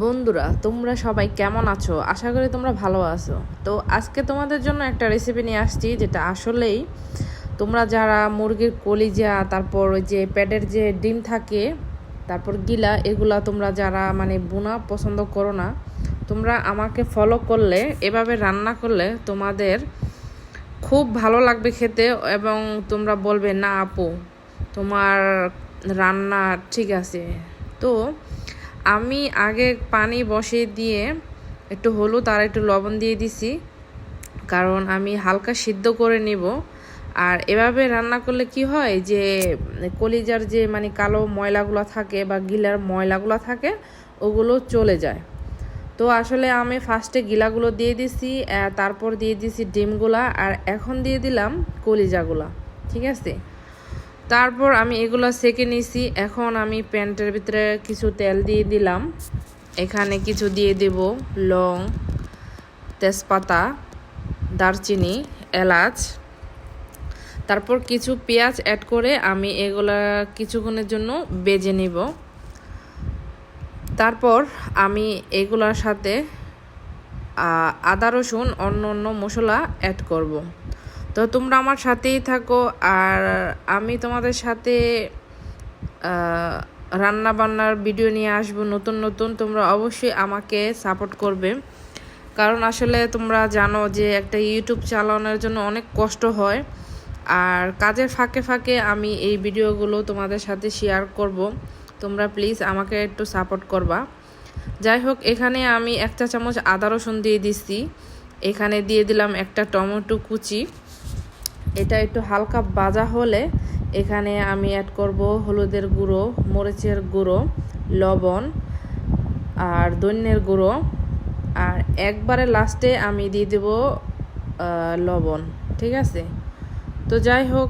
বন্ধুরা, তোমরা সবাই কেমন আছো? আশা করি তোমরা ভালো আছো। তো আজকে তোমাদের জন্য একটা রেসিপি নিয়ে আসছি, যেটা আসলেই তোমরা যারা মুরগির কলিজা, তারপর ওই যে প্যাডের যে ডিম থাকে, তারপর গিলা, এগুলা তোমরা যারা মানে বোনা পছন্দ করো না, তোমরা আমাকে ফলো করলে, এভাবে রান্না করলে তোমাদের খুব ভালো লাগবে খেতে এবং তোমরা বলবে, না আপু, তোমার রান্না ঠিক আছে। তো আমি আগে পানি বসিয়ে দিয়ে একটু হলুদ আর একটু লবণ দিয়ে দিছি, কারণ আমি হালকা সিদ্ধ করে নিব। আর এভাবে রান্না করলে কি হয় যে, কলিজার যে মানে কালো ময়লাগুলো থাকে বা গিলার ময়লাগুলো থাকে, ওগুলো চলে যায়। তো আসলে আমি ফার্স্টে গিলাগুলো দিয়ে দিছি তারপর দিয়ে দিছি ডিমগুলা, আর এখন দিয়ে দিলাম কলিজাগুলা, ঠিক আছে? তারপর আমি এগুলো সেকে নিছি। এখন আমি প্যান্টের ভিতরে কিছু তেল দিয়ে দিলাম। এখানে কিছু দিয়ে দেব লং, তেজপাতা, দারচিনি, এলাচ। তারপর কিছু পেঁয়াজ অ্যাড করে আমি এগুলা কিছুক্ষণের জন্য বেজে নিব। তারপর আমি এগুলার সাথে আদা রসুন, অন্য অন্য মশলা অ্যাড করব। তো তোমরা আমার সাথেই থাকো আর আমি তোমাদের সাথে রান্না বান্নার ভিডিও নিয়ে আসব নতুন নতুন। তোমরা অবশ্যই আমাকে সাপোর্ট করবে। কারণ আসলে তোমরা জানো যে একটা ইউটিউব চালানোর জন্য অনেক কষ্ট হয়। আর কাজের ফাঁকে ফাঁকে আমি এই ভিডিওগুলো তোমাদের সাথে শেয়ার করব। তোমরা প্লিজ আমাকে একটু সাপোর্ট করবা। যাই হোক, এখানে আমি এক চা চামচ আদা রসুন দিয়ে দিচ্ছি এখানে দিয়ে দিলাম একটা টমেটো কুচি। এটা একটু হালকা বাজা হলে এখানে আমি অ্যাড করব হলুদের গুঁড়ো, মরিচের গুঁড়ো, লবণ আর দৈন্যের গুঁড়ো। আর একবারে লাস্টে আমি দিয়ে দেব লবণ, ঠিক আছে? তো যাই হোক,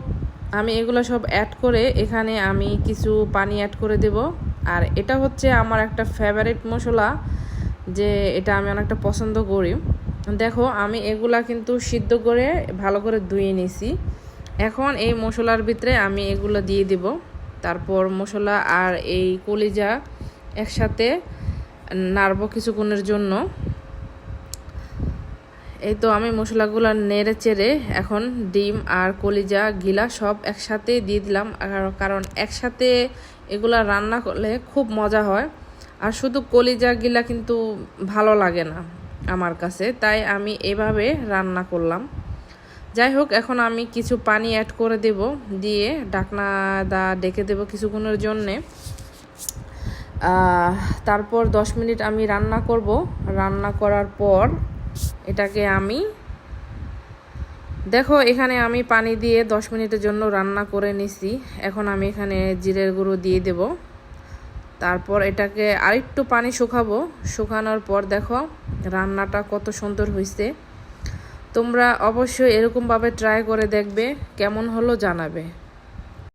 আমি এগুলো সব অ্যাড করে এখানে আমি কিছু পানি অ্যাড করে দেব। আর এটা হচ্ছে আমার একটা ফেভারিট মশলা, যে এটা আমি অনেকটা পছন্দ করি। দেখো, আমি এগুলা কিন্তু সিদ্ধ করে ভালো করে ধুয়ে নিছি। এখন এই মশলার ভিতরে আমি এগুলো দিয়ে দিব। তারপর মশলা আর এই কলিজা একসাথে নাড়বো কিছুক্ষণের জন্য। এই তো আমি মশলাগুলো নেড়ে চেড়ে এখন ডিম আর কলিজা, গিলা সব একসাথে দিয়ে দিলাম। কারণ একসাথে এগুলা রান্না করলে খুব মজা হয়। আর শুধু কলিজা, গিলা কিন্তু ভালো লাগে না। আমার কাছে, তাই আমি এভাবে রান্না করলাম। যাই হোক, এখন আমি কিছু পানি অ্যাড করে দেব, দিয়ে ডাকনা দা ডেকে দেব কিছুক্ষণের জন্যে। তারপর দশ মিনিট আমি রান্না করব। রান্না করার পর এটাকে আমি, দেখো, এখানে আমি পানি দিয়ে দশ মিনিটের জন্য রান্না করে নিছি। এখন আমি এখানে জিরের গুঁড়ো দিয়ে দেব। তারপর এটাকে আরেকটু পানি শুকাবো। শুকানোর পর দেখো, রান্নাটা কত সুন্দর হয়েছে তোমরা অবশ্যই এরকমভাবে ট্রাই করে দেখবে, কেমন হলো জানাবে।